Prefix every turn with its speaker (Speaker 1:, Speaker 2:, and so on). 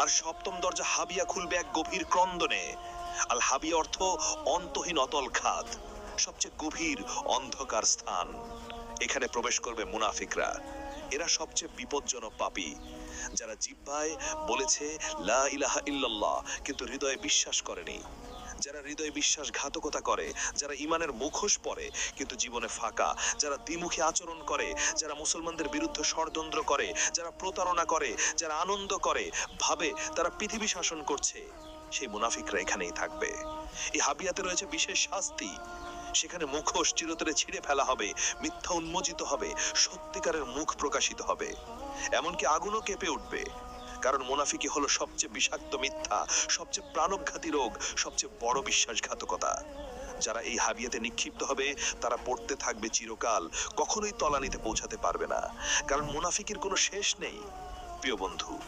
Speaker 1: আর সপ্তম দরজা হাবিয়া খুলবে এক গভীর ক্রন্দনে। আল হাবিয়া অর্থ অন্তহীন অতল খাত, সবচেয়ে গভীর অন্ধকার স্থান। এখানে প্রবেশ করবে মুনাফিকরা। এরা সবচেয়ে বিপজ্জনক পাপী। যারা জিব্বায় বলেছে, লা ইলাহা ইল্লাল্লাহ কিন্তু হৃদয়ে বিশ্বাস করেনি। যারা হৃদয়ে বিশ্বাসঘাতকতা করে, যারা ইমানের মুখোশ পরে, কিন্তু জীবনে ফাঁকা। যারা দ্বিমুখী আচরণ করে, যারা মুসলমানদের বিরুদ্ধে ষড়যন্ত্র করে, যারা প্রতারণা করে, যারা আনন্দ করে, ভাবে তারা পৃথিবী শাসন করছে। সেই মুনাফিকরা এখানেই থাকবে। এই হাবিয়াতে রয়েছে বিশেষ শাস্তি। সেখানে মুখোশ চিরতরে ছিঁড়ে ফেলা হবে, মিথ্যা উন্মোচিত হবে, সত্যিকারের মুখ প্রকাশিত হবে। এমনকি আগুনও কেঁপে উঠবে। কারণ মোনাফিকি হলো সবচেয়ে বিষাক্ত মিথ্যা, সবচেয়ে প্রাণঘাতী রোগ, সবচেয়ে বড় বিশ্বাসঘাতকতা। যারা এই হাবিয়াতে নিক্ষিপ্ত হবে, তারা পড়তে থাকবে চিরকাল, কখনোই তলানিতে পৌঁছাতে পারবে না। কারণ মুনাফিকির কোনো শেষ নেই। প্রিয় বন্ধু